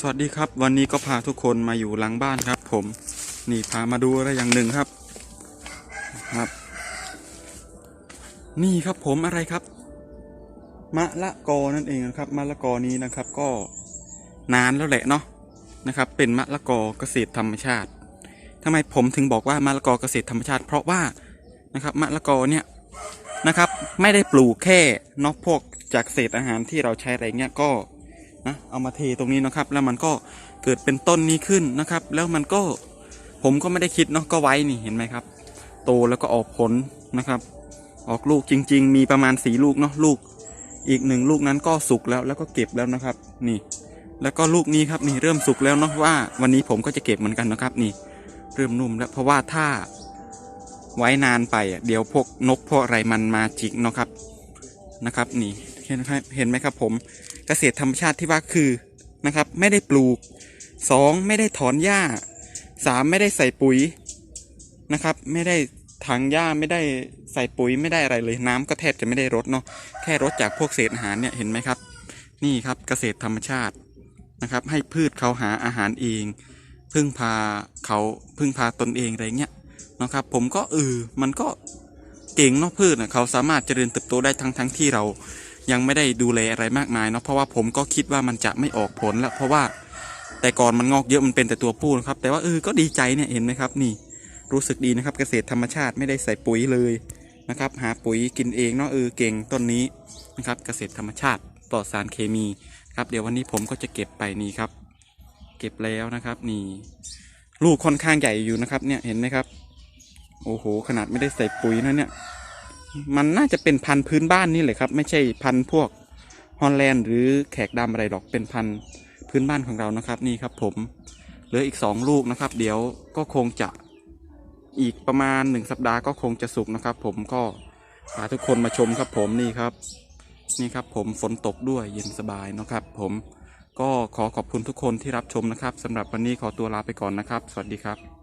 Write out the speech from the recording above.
สวัสดีครับวันนี้ก็พาทุกคนมาอยู่หลังบ้านครับ ผมนี่พามาดูอะไรอย่างหนึ่งครับครับ นี่ครับผมอะไรครับ มะละกอนั่นเองนะครับมะละกอนี้นะครับ ก็นานแล้วแหละเนาะนะครับ เป็นมะละกอเกษตรธรรมชาติทำไมผมถึงบอกว่ามะละกอเกษตรธรรมชาติ เพราะว่านะครับมะละกอเนี่ยนะครับ ไม่ได้ปลูกแค่นอกพวกจากเศษอาหารที่เราใช้อะไรเงี้ยก็ นะเอามาเทตรงนี้นะครับ แล้วมันก็เกิดเป็นต้นนี้ขึ้นนะครับ แล้วมันก็ผมก็ไม่ได้คิดเนาะก็ไว้นี่เห็นไหมครับ โตแล้วก็ออกผลนะครับ ออกลูกจริง ๆ มีประมาณสีลูกเนาะลูก อีกหนึ่งลูกนั้นก็สุกแล้วแล้วก็เก็บแล้วนะครับ นี่ แล้วก็ลูกนี้ครับนี่เริ่มสุกแล้วเนาะว่า วันนี้ผมก็จะเก็บเหมือนกันนะครับ นี่ เริ่มนุ่มแล้วเพราะว่าถ้าไว้นานไปเดี๋ยวพวกนกพวกอะไรมันมาจิกเนาะครับนะครับ นี่เห็นไหมครับผม เกษตรธรรมชาติที่ว่าคือนะครับไม่ได้ปลูกสองไม่ได้ถอนหญ้าสามไม่ได้ใส่ปุ๋ยนะครับ ไม่ได้ถังหญ้าไม่ได้ใส่ปุ๋ยไม่ได้อะไรเลยน้ำก็แทบจะไม่ได้รดเนาะแค่รดจากพวกเศษอาหารเนี่ยเห็นไหมครับ นี่ครับเกษตรธรรมชาตินะครับ ให้พืชเขาหาอาหารเอง พึ่งพาเขาพึ่งพาตนเองอะไรเงี้ยนะครับ ผมก็เออมันก็เก่งเนาะพืชนะเขาสามารถเจริญเติบโตได้ทั้งทั้งที่เรา ยังไม่ได้ดูแลอะไรมากมายเนาะเพราะว่าผมก็คิดว่ามันจะไม่ออกผลล้วเพราะว่าแต่ก่อนมันงอกเยอะมันเป็นแต่ตัวผู้นะครับ แต่ว่าเออก็ดีใจเนี่ยเห็นไหมครับนี่รู้สึกดีนะครับเกษตรธรรมชาติไม่ได้ใส่ปุ๋ยเลยนะครับ หาปุ๋ยกินเองเนาะเออเก่งต้นนี้นะครับเกษตรธรรมชาติปลอดสารเคมีครับเดี๋ยววันนี้ผมก็จะเก็บไปนี่ครับ เก็บแล้วนะครับนี่ ลูกค่อนข้างใหญ่อยู่นะครับเนี่ยเห็นไหมครับ โอ้โห ขนาดไม่ได้ใส่ปุ๋ยนะเนี่ย มันน่าจะเป็นพันธุ์พื้นบ้านนี่แหละครับ ไม่ใช่พันธุ์พวกฮอลแลนด์หรือแขกดำอะไรหรอกเป็นพันธุ์พื้นบ้านของเรานะครับนี่ครับผมเหลืออีกสองลูกนะครับ เดี๋ยวก็คงจะอีกประมาณหนึ่งสัปดาห์ก็คงจะสุกนะครับ ผมก็พาทุกคนมาชมครับผมนี่ครับ นี่ครับผมฝนตกด้วยเย็นสบายนะครับ ผมก็ขอขอบคุณทุกคนที่รับชมนะครับสำหรับวันนี้ขอตัวลาไปก่อนนะครับ สวัสดีครับ